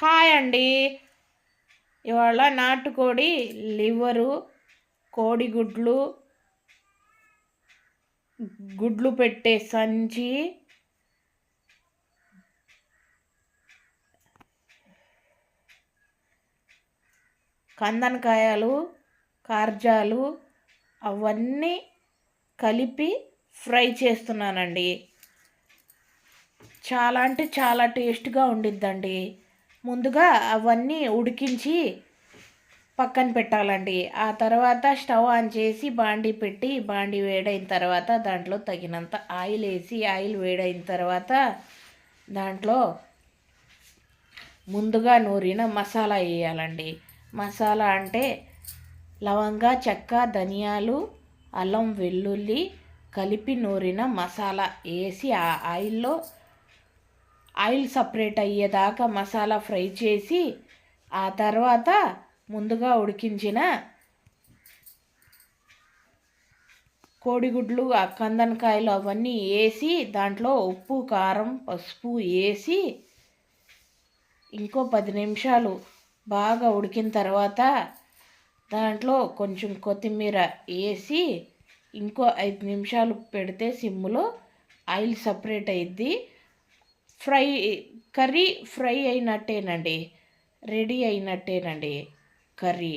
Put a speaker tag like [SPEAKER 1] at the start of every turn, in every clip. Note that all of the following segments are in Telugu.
[SPEAKER 1] హాయ్ అండి ఇవాళ నాటుకోడి లివరు కోడిగుడ్లు గుడ్లు పెట్టే సంచి కందనకాయలు కార్జాలు అవన్నీ కలిపి ఫ్రై చేస్తున్నానండి. చాలా అంటే చాలా టేస్ట్గా ఉండిద్దండి. ముందుగా అవన్నీ ఉడికించి పక్కన పెట్టాలండి. ఆ తర్వాత స్టవ్ ఆన్ చేసి బాండి పెట్టి బాండి వేడైన తర్వాత దాంట్లో తగినంత ఆయిల్ వేసి ఆయిల్ వేడైన తర్వాత దాంట్లో ముందుగా నూరిన మసాలా వేయాలండి. మసాలా అంటే లవంగా చెక్క ధనియాలు అల్లం వెల్లుల్లి కలిపి నూరిన మసాలా వేసి ఆ ఆయిల్లో ఆయిల్ సపరేట్ అయ్యేదాకా మసాలా ఫ్రై చేసి ఆ తర్వాత ముందుగా ఉడికించిన కోడిగుడ్లు ఆ కందనకాయలు అవన్నీ వేసి దాంట్లో ఉప్పు కారం పసుపు వేసి ఇంకో పది నిమిషాలు బాగా ఉడికిన తర్వాత దాంట్లో కొంచెం కొత్తిమీర వేసి ఇంకో ఐదు నిమిషాలు పెడితే సిమ్లో ఆయిల్ సపరేట్ అయ్యిద్ది ఫ్రై కర్రీ ఫ్రై అయినట్టేనండి. రెడీ అయినట్టేనండి కర్రీ.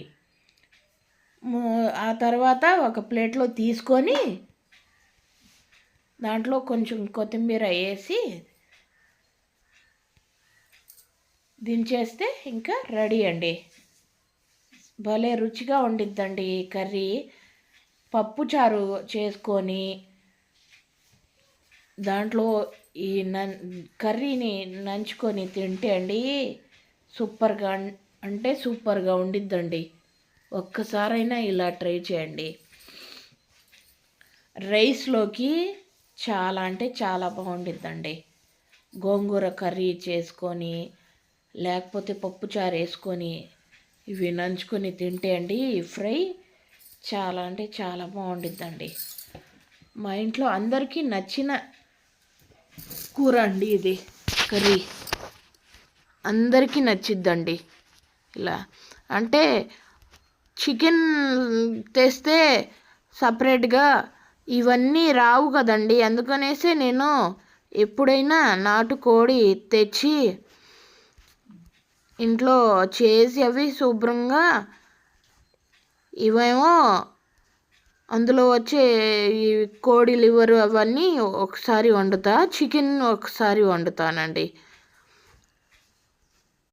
[SPEAKER 1] ఆ తర్వాత ఒక ప్లేట్లో తీసుకొని దాంట్లో కొంచెం కొత్తిమీర వేసి దించేస్తే ఇంకా రెడీ అండి. భలే రుచిగా ఉండిద్దండి కర్రీ. పప్పుచారు చేసుకొని దాంట్లో ఈ నన్ కర్రీని నంచుకొని తింటే అండి సూపర్గా అంటే సూపర్గా ఉండిద్దండి. ఒక్కసారైనా ఇలా ట్రై చేయండి. రైస్లోకి చాలా అంటే చాలా బాగుండిద్దండి. గోంగూర కర్రీ చేసుకొని లేకపోతే పప్పుచారు వేసుకొని ఇవి నంచుకొని తింటే అండి ఫ్రై చాలా అంటే చాలా బాగుండిద్దండి. మా ఇంట్లో అందరికీ నచ్చిన కూర అండి ఇది కర్రీ. అందరికీ నచ్చిద్దండి. ఇలా. అంటే చికెన్ తెస్తే సపరేట్గా ఇవన్నీ రావు కదండి. అందుకనేసి నేను ఎప్పుడైనా నాటుకోడి తెచ్చి ఇంట్లో చేసి అవి శుభ్రంగా ఇవేమో అందులో వచ్చే ఈ కోడి లివర్ అవన్నీ ఒకసారి వండుతా చికెన్ ఒకసారి వండుతానండి.